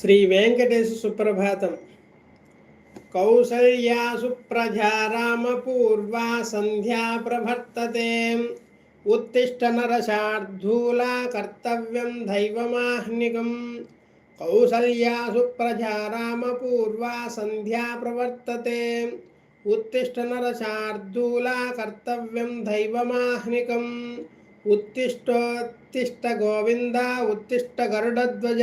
శ్రీ వెంకటేశ సుప్రభాతం కౌసల్యా సుప్రజా రామపూర్వా సంధ్యా ప్రవర్తతే ఉత్తిష్ట నరశార్ధూలా కర్తవ్యం దైవమాహ్నికం. కౌసల్యా సుప్రజా రామపూర్వా సంధ్యా ప్రవర్తతే ఉత్తిష్ట నరశార్దూలా కర్తవ్యం దైవమాహ్నికం. ఉత్తిష్టోత్తిష్ట గోవింద ఉత్తిష్ట గరుడధ్వజ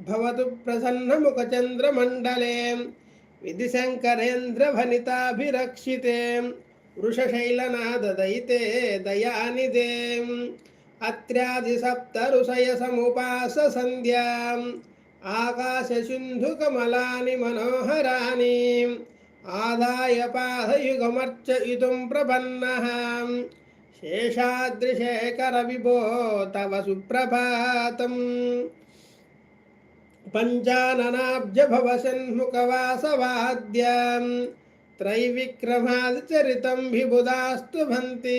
నిశ్రిత జనప్రియధానశీలే శ్రీవేంకటేశదయితే తవ సుప్రభాతం తవ సుప్రభాతమరవిందలోచనే భవతు ప్రసన్నముఖచంద్రమండలే విధిశంకరేంద్రభనితాభిరక్షితే వృషశైలనాదదయితే దయానిదే అత్ర్యాదిసప్తరుషయసముపాస సంధ్యాం ఆకాశసింధుకమలాని మనోహరాని ఆదాయ పాదయుగమర్చయితుం ప్రపన్న శేషాద్రిశేఖర విభో తవ సుప్రభాతం पञ्चाननाब्जभवसन्मुखवासवाद्यां त्रैविक्रमादिचरितं विबुधास्तु भन्ति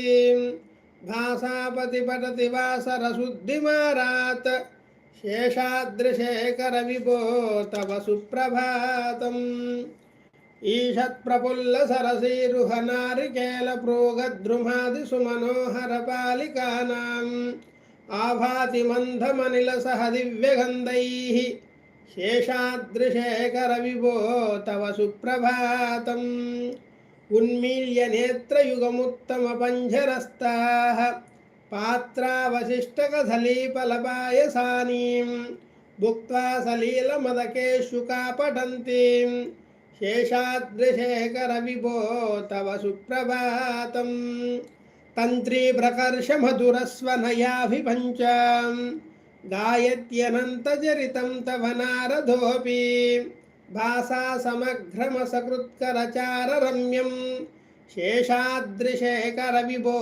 भासापतिपटति वासरशुद्धिमारात् शेषादृशेखरविभो तव सुप्रभातम् ईषत्प्रफुल्लसरसीरुहनारिकेलप्रोगद्रुमादिसुमनोहरपालिकानाम् आभाति मन्धमनिलसह दिव्यगन्धैः శేషాద్రిశేఖరవిభో తవ సుప్రభాతం. ఉన్మీల్య నేత్రయుగముత్తమపంజరస్థా పాత్రావశిష్టకథలీపలపాయసానీం భుక్త్వా సలీలమదకేషు కాపటంతీం శేషాద్రిశేఖరవిభో తవ సుప్రభాతం. తంత్రీప్రకర్షమధురస్వనయాభిపంచాం. गायत्यनन्तचरितं तव नारदोऽपि भासा समग्रमसकृत्करचाररम्यं शेषादृशेखरविभो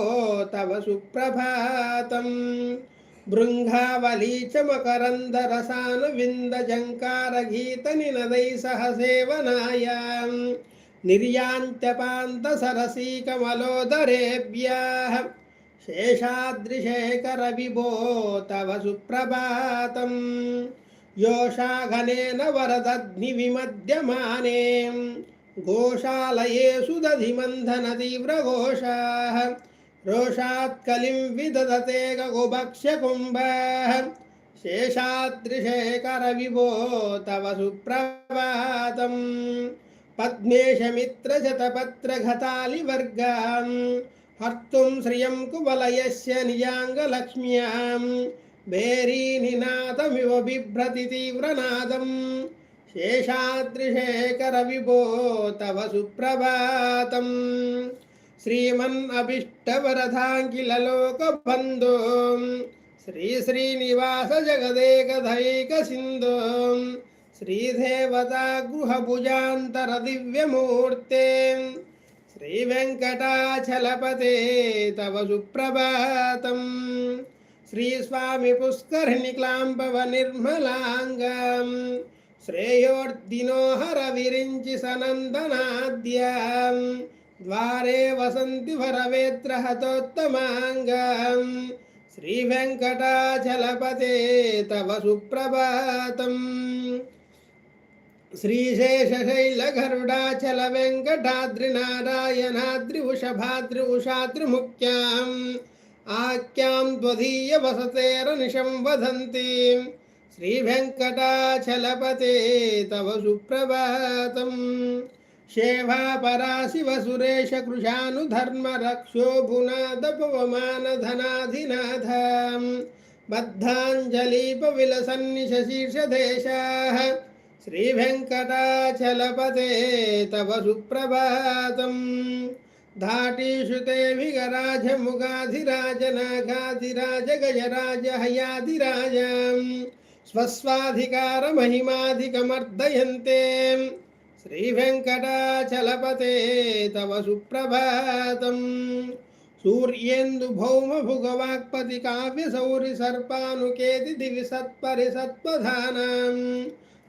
तव सुप्रभातम् भृङ्गावली च मकरन्दरसानुविन्दजङ्कारगीतनिनदैः सह सेवनायाम् निर्यान्त्यपान्तसरसीकमलोदरेभ्यः शेषादृशेखरविभो तव सुप्रभातं योषाघनेन वरदग्निविमध्यमाने गोशालयेषु दधिमन्थनतीव्रघोषाः रोषात्कलिं विदधते गगुभक्ष्यकुम्भः शेषादृशेखरविभो तव सुप्रभातम् पद्मेशमित्रशतपत्रघतालिवर्गाम् హర్తుం శ్రియం కువలయస్య నిజాంగలక్ష్మ్యాం భేరీనినాదమివ బిభ్రతి తీవ్రనాదం శేషాద్రిశేఖర విభో తవ సుప్రభాతం శ్రీమన్ అభిష్టవరథాంకిలలోకబంధో శ్రీ శ్రీనివాస జగదేకధైక సింధో శ్రీదేవతా గృహభుజాంతర దివ్యమూర్తే శ్రీవెంకటాచలపతే తవ సుప్రభాతం. శ్రీస్వామి పుష్కరిణిక్లాంబవ నిర్మలాంగం. శ్రేయోర్దినోహర విరించి సనందనాద్యం. ద్వారే వసంతి వరవేత్ర హతోత్తమాంగం శ్రీవెంకటాచలపతే తవ సుప్రభాతం. श्रीशेषशैलगरुडाचल वेङ्कटाद्रिनारायणाद्रि उषभाद्रि उषाद्रिमुख्याम् आख्यां त्वदीयवसतेरनिशं वदन्तीं श्रीवेङ्कटाचलपते तव सुप्रभातम् शेवापराशिवसुरेश कृशानुधर्मरक्षो भुनादपवमानधनाधिनाथां बद्धाञ्जलीपविलसन्निशशीर्षदेशाः श्रीवेङ्कटाचलपते तव सुप्रभातं धाटीषु ते विगराजमुगाधिराज नागाधिराज गजराज हयाधिराजां स्वस्वाधिकारमहिमाधिकमर्दयन्ते శ్రీవెంకటాచలపతే తవ సుప్రభాతం సూర్యేందు భౌమ భుగవాక్పతి కావ్య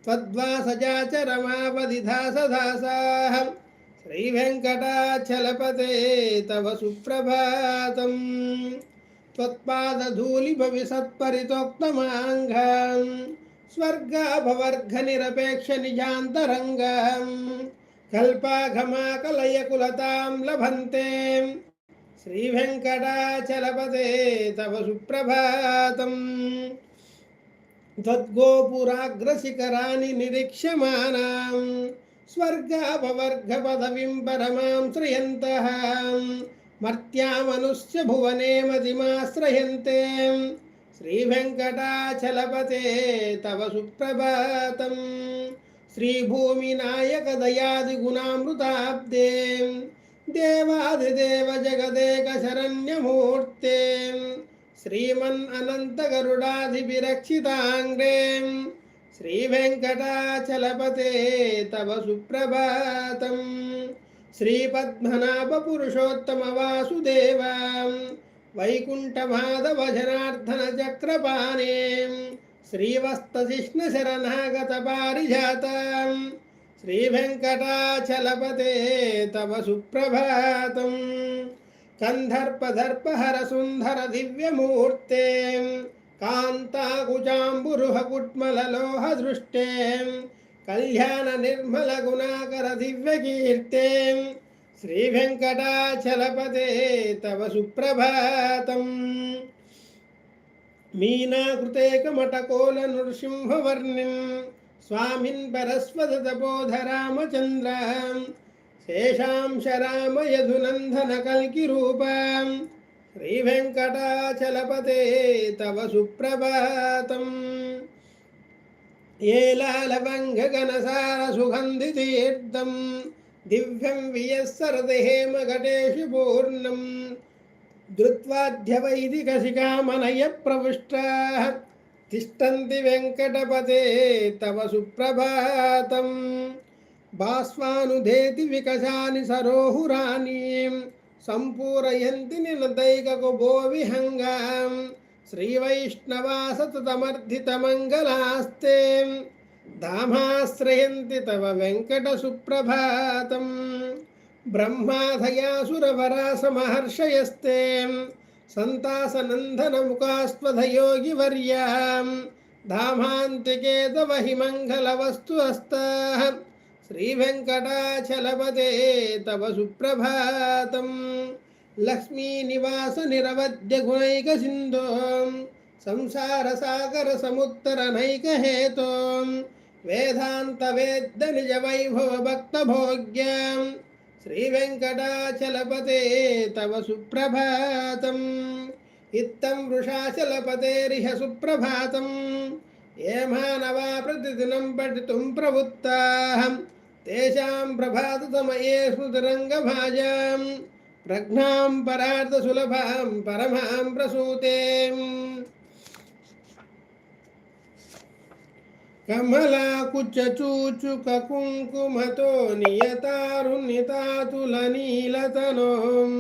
त्वद्वासजा रमावधिधासधासाः श्रीवेङ्कटाचलपते तव सुप्रभातम् त्वत्पादधूलिभविसत्परितोक्तमाङ्घां स्वर्गाभवर्घनिरपेक्षनिजान्तरङ्गं कल्पाघमाकलयकुलतां लभन्ते श्रीवेङ्कटाचलपते तव सुप्रभातम् त्वद्गोपुराग्रशिखराणि निरीक्ष्यमाणां स्वर्गापवर्गपदवीं परमां श्रयन्तः मर्त्यामनुष्य भुवने मतिमाश्रयन्ते श्रीवेङ्कटाचलपते तव सुप्रभातं श्रीभूमिनायकदयादिगुणामृताब्दे देवादिदेव जगदेकशरण्यमूर्ते శ్రీమన్ అనంతగరుడాధిభిరక్షితాంగ్రేం శ్రీ వెంకటాచలపతే తవ సుప్రభాతం. శ్రీ పద్మనాభ పురుషోత్తమ వాసుదేవ. వైకుంఠమాధవ జనార్దన చక్రపాణే. శ్రీవస్తశిష్ణశరణాగత పారిజాత. శ్రీవెంకటాచలపతే తవ సుప్రభాతం. కంధర్పదర్పహర దివ్యమూర్తే కాంతాకుచాంబురుహకుట్మలలోహ దృష్టే కళ్యాణ నిర్మల గుణాకర దివ్యకీర్తే శ్రీ వెంకటాచలపదే తవ సుప్రభాతం. మీనాకృతేకమటకోల నృసింహవర్ణిం స్వామిన్ శేషాంశ రామ యధునందన కల్కి రూపం శ్రీ వెంకటాచలపతే తవ సుప్రభాతం. ఏలాలవంగగనసార సుగంధి తీర్థం దివ్యం వియస్సరది హేమ ఘటేషి పూర్ణం. ప్రవిష్టా. తిష్టంతి వెంకటపతే తవ సుప్రభాతం. భాస్వానుధేతి వికశాని సరోహురాణీం సంపూరయంతి నిలదైకకు భో విహంగాం శ్రీవైష్ణవాసతమర్ధితమంగళాస్తే దామాశ్రయంతి తవ వెంకట సుప్రభాతం బ్రహ్మాధయాసురవరాసమహర్షయస్తే సంతాసనందనముఖాస్వధయోగివర్యాం ధామాంతికే తవ हि मङ्गलवस्तु अस्ताः శ్రీవెంకటాచలపదే తవ సుప్రభాతం. లక్ష్మీనివాసనిరవద్య గుణైక సింధో. సంసార సాగర సముత్తర నైక హేతో. వేదాంత వేద్ద నిజ వైభవ భక్త భోగ్యం. శ్రీవెంకటాచలపతే తవ సుప్రభాతం. ఇత్తం వృషాచలపతేరిహ సుప్రభాతం. ఏ మానవా ప్రతిదినం పఠితుం ప్రవృత్తాహం. तेषां प्रभातसमयेषु तरङ्गभाजां प्रज्ञां परार्थसुलभां परमां प्रसूते कमलाकुचूचुककुङ्कुमतो नियतारुणितातुलनीलतनोम्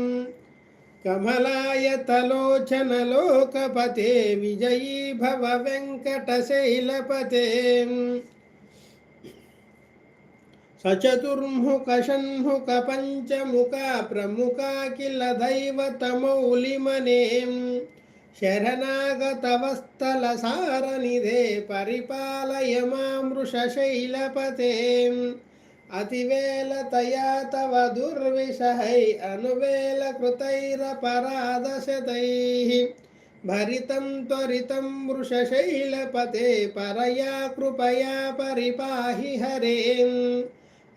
कमलायतलोचनलोकपते विजयी भव वेङ्कटशैलपते సచతుర్ముఖషణ్ముఖ పంచముఖ ప్రముఖ కిల దైవతమౌలిమనే. శరణాగతవస్థల సారనిధే పరిపాలయ మామృషశైలపతే అతివేలతయా తవ దుర్విషహై అనువేల కృతైరపరాధశతైः భరితం త్వరితం వృషశైలపతే పరయా కృపయా పరిపాహి హరేం.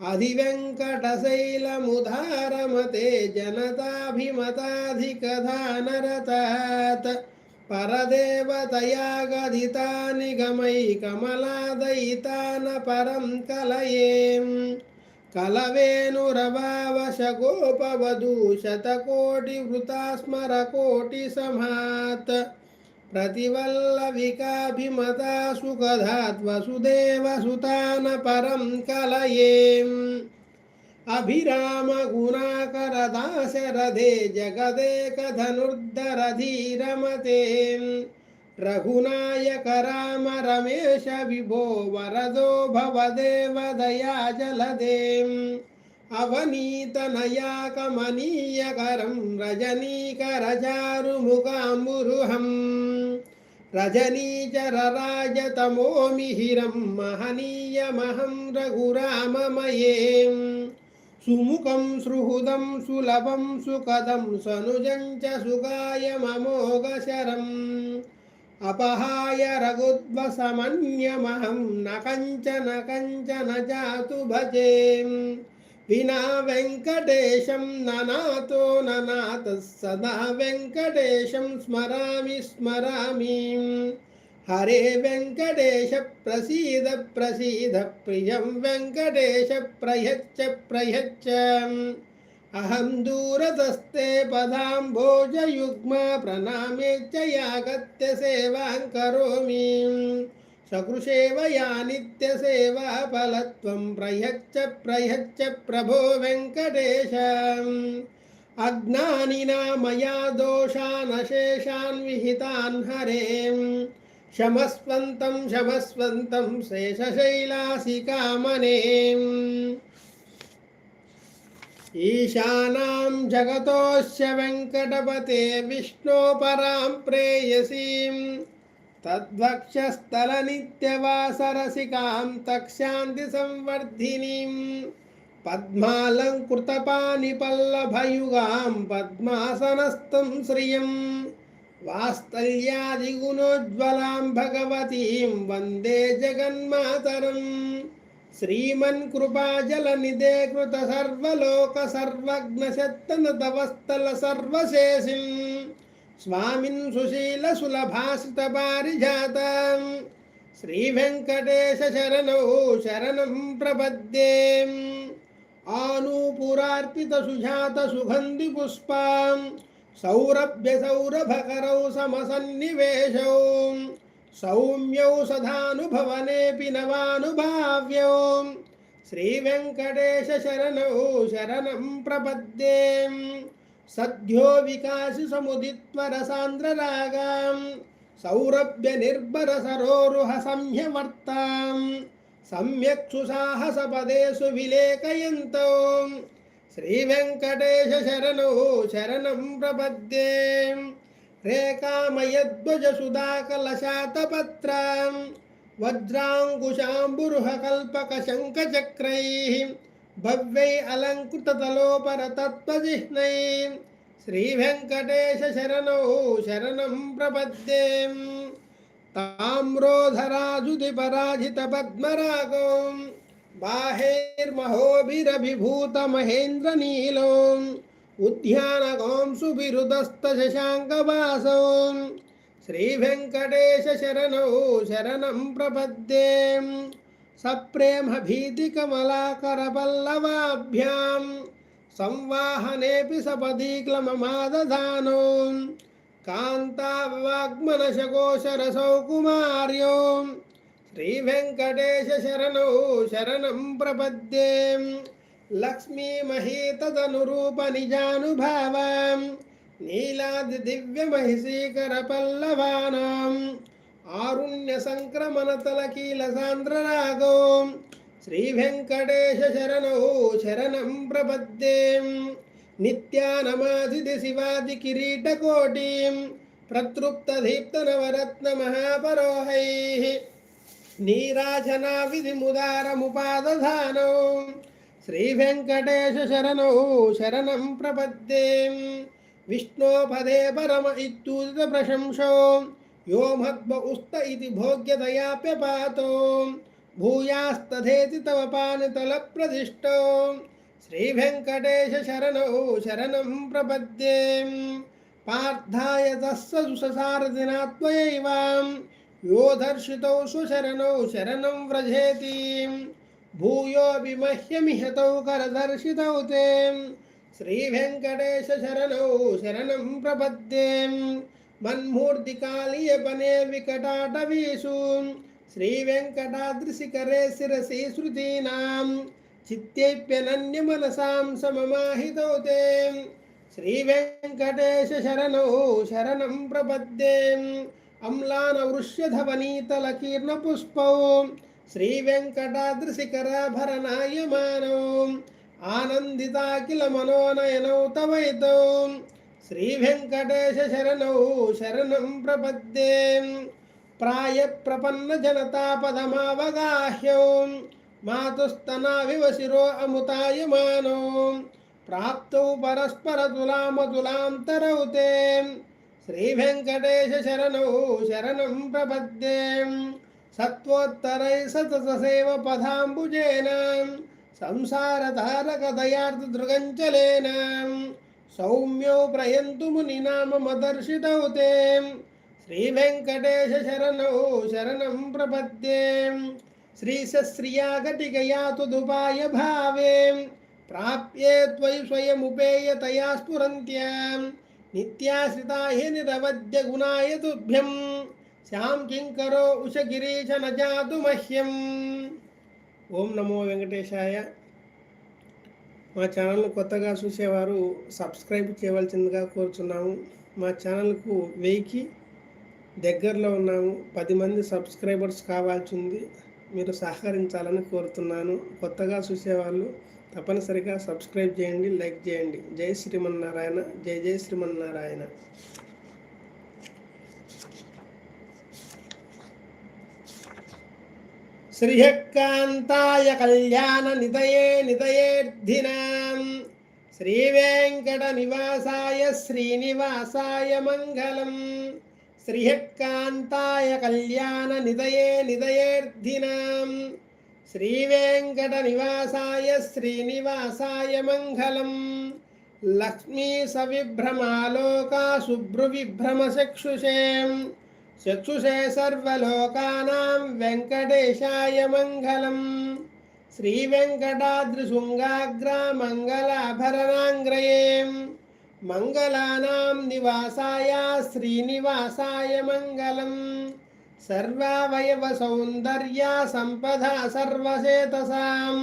अधिवेङ्कटशैलमुदारमते जनताभिमताधिकधानरतात् परदेवतया गदितानि गमै कमलादयितान परं कलयेम् कलवेणुरभावशगोपवधूशतकोटिवृता स्मरकोटिसमात् प्रतिवल्लविकाभिमता सुखधात्वसुदेवसुतान परं कलयेम्। अभिरामगुणाकरदाशरथे जगदेकधनुर्धरधीरमते रघुनायक राम रमेश विभो वरदो भवदेव दया जलदेम् अवनीतनया कमनीयकरं रजनीकरचारुमुकाम्बुरुहम् రజనీచరరాజతమో మిహిరం మహనీయమహం రఘురామమయేం. సుముఖం సుహృదం సులభం సుఖదం సనుజం చ సుఖాయ మమోగశరం అపహాయ రఘుద్వసమన్యమహం న కంచన కంచన జాతు వినా వెంకటేశం ననాతో ననాత సదా వెంకటేశం స్మరామి స్మరామి. హరే వెంకటేశ ప్రసీద ప్రసీద ప్రియం వెంకటేశ ప్రయచ్చ ప్రయచ్చ. అహం దూరతస్తే పదాంభోజయుగ్మ ప్రణామే చ యాగత్య సేవాం కరోమి. సకృషేవ యా నిత్యసేవా ఫలత్వం ప్రయచ్చ ప్రయచ్చ ప్రభో వెంకటేశ. అజ్ఞానినా మయా దోషానశేషాన్ విహితాన్ హరేం. శమస్వంతం శమస్వంతం శేషశైలాసి కామనే ఈశానాం జగతోశ వెంకటపతే విష్ణోపరాం ప్రేయసీం. तद्वक्षस्थलनित्यवासरसिकां तक्षान्तिसंवर्धिनीं पद्मालङ्कृतपानिपल्लभयुगां पद्मासनस्थं श्रियं वास्तल्यादिगुणोज्ज्वलां भगवतीं वन्दे जगन्मातरम् श्रीमन्कृपाजलनिधे స్వామిన్ సుశీల సులభాశ్రిత పారిజాత శ్రీ వెంకటేశ శరణో శరణం ప్రపద్యే. ఆనూపురార్పిత సుజాత సుగంధి పుష్పాం సౌరభ్య సౌరభకరౌ సమసన్నివేశౌ. సౌమ్యౌ సదానుభవనేపి నవానుభావ్యౌ. శ్రీ వెంకటేశ శరణౌ శరణం ప్రపద్యే. సద్యో వికాసి సముదిత్వరసాంధ్రరాగాం సౌరభ్య నిర్భర సరోరుహ సంహ్యవర్తాం. సమ్యక్సు సాహసపదేశు విలేకయంతో. శ్రీ వెంకటేశ శరణు శరణం ప్రపద్యే. రేఖామయధ్వజ సుధాకలశాతపత్రాం వజ్రాంగుశాంబురుహ కల్పక శంఖచక్రై भव्यै अलङ्कृततलोपरतत्त्वजिह्नैः श्रीवेङ्कटेशशरणौ शरणं प्रपद्ये। ताम्रोधराजुतिपराजितपद्मरागो बाहेर्महोभिरभिभूतमहेन्द्रनीलो। उद्यानगों सुविरुदस्तशशाङ्कवासौ श्रीवेङ्कटेशशरणौ शरणं प्रपद्ये। सप्रेमभीतिकमलाकरपल्लवाभ्यां संवाहनेऽपि सपदीक्लममादधानो कान्तावाग्मनशकोशरसौ कुमार्यो श्रीवेङ्कटेशशरणौ शरणं प्रपद्ये लक्ष्मीमहीतदनुरूपनिजानुभावां नीलादिदिव्यमहिषीकरपल्लवानाम् ఆరుణ్య సంక్రమణ తలకీల సాంద్ర రాగం. శ్రీ వెంకటేశ శరణౌ శరణం ప్రపద్దే. నిత్యానమాసిది శివాజి కిరీటకోటి ప్రతృప్త దీప్త నవరత్న మహాపరోహై. నీరాజనా విధి ముదారముపాదధానౌ శ్రీ వెంకటేశ శరణౌ శరణం ప్రపద్దే. విష్ణోపదే పరమ ఇత్యూత ప్రశంసో. यो मद्व उस्त इति भोग्यतयाप्यपातो भूयास्तथेति तव पानितलप्रदिष्टो। श्रीवेङ्कटेशशरणौ शरणं प्रपद्ये। पार्थाय तस्य सुससारदिनात्मयैवां यो दर्शितौ स्वशरणौ शरणं व्रजेति। करदर्शितौ ते। शरणं प्रपद्ये। మన్మూర్తికాళీయ పనే వికటాటవీషు శ్రీ వెంకటాద్రిశిఖరే శిరసి శృతీనాం. చిత్తేప్యనన్య మనసాం సమమాహితౌతే. శ్రీ వెంకటేశ శరణౌ శరణం ప్రపద్దే. అమ్లాన వృష్యధవనీతల పుష్పౌ శ్రీ వెంకటాద్రిశిఖరాభరణాయమానౌ ఆనందితాకిల మనోనయనౌ తవైతౌ. శ్రీవెంకటేశరణౌ శరణం ప్రపద్దే ప్రాయ ప్రపన్న జనతాపదమావగాహ్యౌ మాతుస్తనావివ శిరో అముతాయమానో ప్రాప్తౌ పరస్పరతులామతులాంతరౌ తే శ్రీవెంకటేశరణౌ శరణం ప్రపద్దే సత్వోత్తరై సతతసేవ పదాంబుజేన సంసారధారకదయార్థ దృగంచలేన सौम्यो प्रयन्तु मुनिनाममदर्शितौते श्रीवेङ्कटेशशरणौ शरणं प्रपद्ये। श्रीसश्रियागतिकया त्वदुपाय भावे। प्राप्ये त्वयि स्वयमुपेयतया स्फुरन्त्या। नित्याश्रिता हि निरवद्य गुणाय तुभ्यं श्यां किङ्करो उषगिरीश न जातु मह्यम्। ओम नमो वेंकटेशाय మా ఛానల్ను కొత్తగా చూసేవారు సబ్స్క్రైబ్ చేయవలసిందిగా కోరుచున్నాము. మా ఛానల్కు వెయ్యికి దగ్గరలో ఉన్నాము. పది మంది సబ్స్క్రైబర్స్ కావాల్సింది మీరు సహకరించాలని కోరుతున్నాను. కొత్తగా చూసేవాళ్ళు తప్పనిసరిగా సబ్స్క్రైబ్ చేయండి లైక్ చేయండి. జై శ్రీమన్నారాయణ జై జై శ్రీమన్నారాయణ. శ్రీయకాంతాయ కళ్యాణ నిదయే నిదయేర్ధినాం శ్రీవేంకట నివాసాయ శ్రీనివాసాయ మంగళం. శ్రీయకాంతాయ కళ్యాణ నిదయే నిదయేర్ధినాం శ్రీవేంకట నివాసాయ శ్రీనివాసాయ మంగళం. లక్ష్మీ సవిభ్రమాలోకా శుభ్రువిభ్రమ చక్షుషేం. సర్వలోకానాం వెంకటేశాయ మంగళం. శ్రీవేంకటాద్రిశృంగాగ్రామంగళాభరణాంగ్రయే మంగళానాం నివాసాయ శ్రీనివాసాయ మంగళం. సర్వావయవ సౌందర్య సంపద సర్వసేతసాం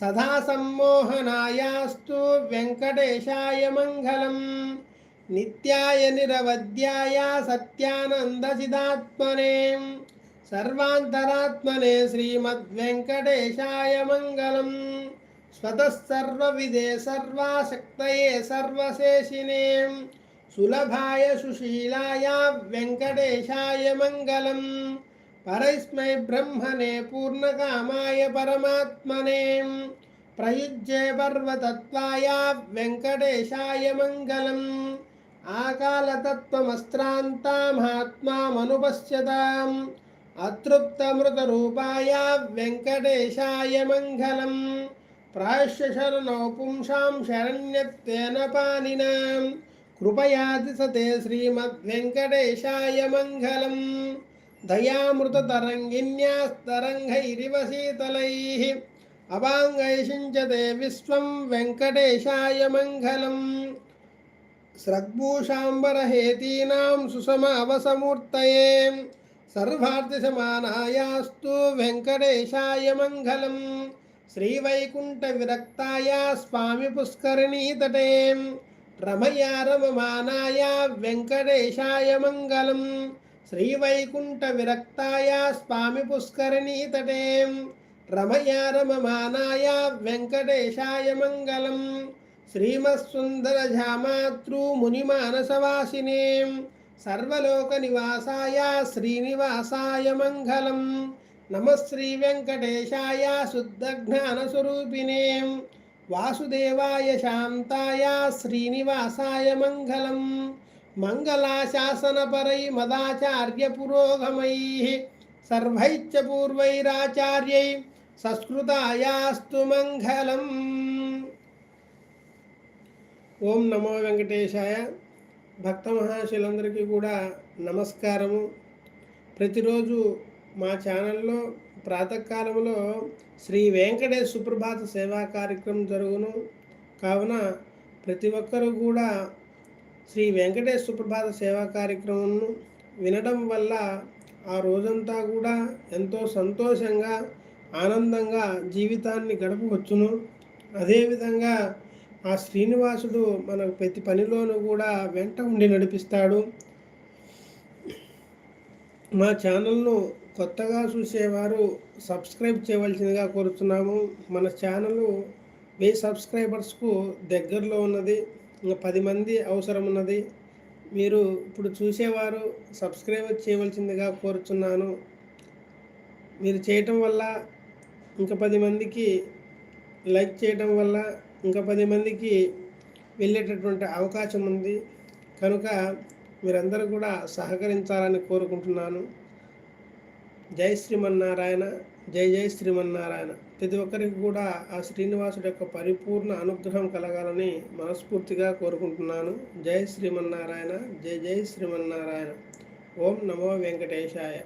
సదా సమ్మోహనాయాస్తు వెంకటేశాయ మంగళం. నిత్యాయ నిరవధ్యాయ సత్యానందసిదాత్మనే. సర్వాంతరాత్మనే శ్రీమద్వెంకటేశాయ మంగళం. స్వతः సర్వవిదే సర్వాశక్తయే సర్వశేషినే. సులభాయ సుశీలాయ వెంకటేశాయ మంగళం. పరస్మై బ్రహ్మణే పూర్ణకామాయ పరమాత్మనే. ప్రయుజ్యే పర్వతత్వాయ వెంకటేశాయ మంగళం. ఆకాలతత్వమస్త్రాంతామాత్మామనుపశ్యతాం. అతృప్తమృతరూపాయ వెంకటేశాయ మంగళం. ప్రాయశ్శరణో పుంసాం శరణ్యత్వేన పానినాం కృపయాది సతే శ్రీమద్వెంకటేశాయ మంగళం. దయామృతతరంగిన్యాస్తరంగైరివ శీతలైः. అవాంగైషించతే విశ్వం వెంకటేశాయ మంగళం. స్రగ్భూషాంబరహేతీనాం సుసమావసమూర్తయే సర్వార్థశమానాయాస్తు వెంకటేశాయ మంగళం శ్రీవైకుంఠ శ్రీవైకుంఠవిరక్తాయ స్వామి పుష్కరిణీతటే రమయా రమమానాయ వెంకటేశాయ మంగళం శ్రీవైకుంఠ శ్రీవైకుంఠవిరక్తాయ స్వామి పుష్కరిణీతటే రమయా రమమానాయ వెంకటేశాయ మంగళం శ్రీమత్సుందరజామాతృ మునిమానసవాసినే సర్వలోక నివాసాయ శ్రీనివాసాయ మంగళం నమ శ్రీ వెంకటేశాయ శుద్ధజ్ఞానస్వరూపిణే వాసుదేవాయ శాంతాయ శ్రీనివాసాయ మంగళం మంగళాశాసనపరై మదాచార్య పురోగమై ఓం నమో వెంకటేశాయ. భక్త మహాశులందరికీ కూడా నమస్కారము. ప్రతిరోజు మా ఛానల్లో ప్రాతకాలంలో శ్రీ వెంకటేశ్ సుప్రభాత సేవా కార్యక్రమం జరుగును. కావున ప్రతి ఒక్కరూ కూడా శ్రీ వెంకటేశ్ సుప్రభాత సేవా కార్యక్రమంను వినడం వల్ల ఆ రోజంతా కూడా ఎంతో సంతోషంగా ఆనందంగా జీవితాన్ని గడపవచ్చును. అదేవిధంగా ఆ శ్రీనివాసుడు మన ప్రతి పనిలోనూ కూడా వెంట ఉండి నడిపిస్తాడు. మా ఛానల్ను కొత్తగా చూసేవారు సబ్స్క్రైబ్ చేయవలసిందిగా కోరుతున్నాము మన ఛానల్ వెయ్యి సబ్స్క్రైబర్స్కు దగ్గరలో ఉన్నది. ఇంకా పది మంది అవసరం ఉన్నది. మీరు ఇప్పుడు చూసేవారు సబ్స్క్రైబ్ చేయవలసిందిగా కోరుచున్నాను. మీరు చేయటం వల్ల ఇంకా పది మందికి లైక్ చేయటం వల్ల ఇంకా పది మందికి వెళ్ళేటటువంటి అవకాశం ఉంది. కనుక మీరందరూ కూడా సహకరించాలని కోరుకుంటున్నాను. జై శ్రీమన్నారాయణ జై జై శ్రీమన్నారాయణ. ప్రతి ఒక్కరికి కూడా ఆ శ్రీనివాసుడు యొక్క పరిపూర్ణ అనుగ్రహం కలగాలని మనస్ఫూర్తిగా కోరుకుంటున్నాను. జై శ్రీమన్నారాయణ జై జై శ్రీమన్నారాయణ. ఓం నమో వెంకటేశాయ.